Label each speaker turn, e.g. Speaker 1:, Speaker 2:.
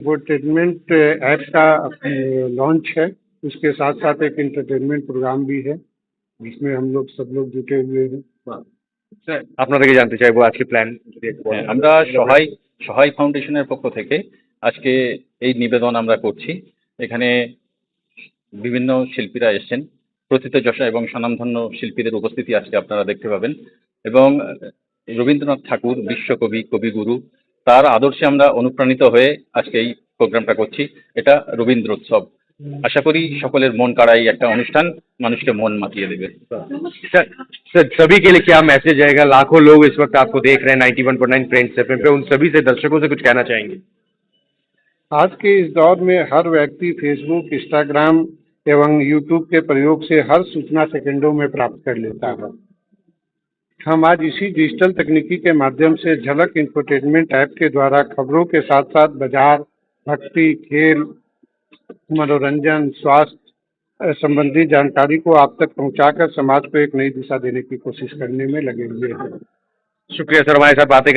Speaker 1: Infotainment app का launch है उसके साथ साथ एक इंटरटेनमेंट प्रोग्राम भी है जिसमें हम लोग सब लोग जुटे हुए हैं
Speaker 2: আপনার থেকে জানতে চাইবো আজকে প্ল্যান
Speaker 3: হ্যাঁ, আমরা সহায় সহায় ফাউন্ডেশনের পক্ষ থেকে আজকে এই নিবেদন আমরা করছি এখানে বিভিন্ন শিল্পীরা এসেছেন প্রথিতযশা এবং স্বনামধন্য শিল্পীদের উপস্থিতি আজকে আপনারা দেখতে পাবেন এবং রবীন্দ্রনাথ ঠাকুর বিশ্বকবি কবিগুরু তার আদর্শে আমরা অনুপ্রাণিত হয়ে আজকে এই প্রোগ্রামটা করছি এটা রবীন্দ্রোৎসব আশা করি সকলের মন কাড়াই একটা অনুষ্ঠান মানুষকে মন মাতিয়ে দেবে
Speaker 2: सर सर सभी के लिए क्या मैसेज आएगा लाखों लोग इस वक्त आपको देख रहे हैं ninety one point nine friends F पे उन सभी से दर्शकों से कुछ कहना चाहेंगे
Speaker 1: आज के इस दौर में हर व्यक्ति फेसबुक इंस्टाग्राम एवं यूट्यूब के प्रयोग से हर सूचना सेकंडों में प्राप्त कर लेता है हम आज इसी डिजिटल तकनीकी के माध्यम से झलक इंफोटेनमेंट ऐप के द्वारा खबरों के साथ साथ बाज़ार, भक्ति, खेल, मनोरंजन, स्वास्थ्य संबंधी जानकारी को आप तक पहुंचाकर समाज को एक नई दिशा देने की कोशिश करने में लगे हुए हैं।
Speaker 2: शुक्रिया सर, हमारे साथ बातें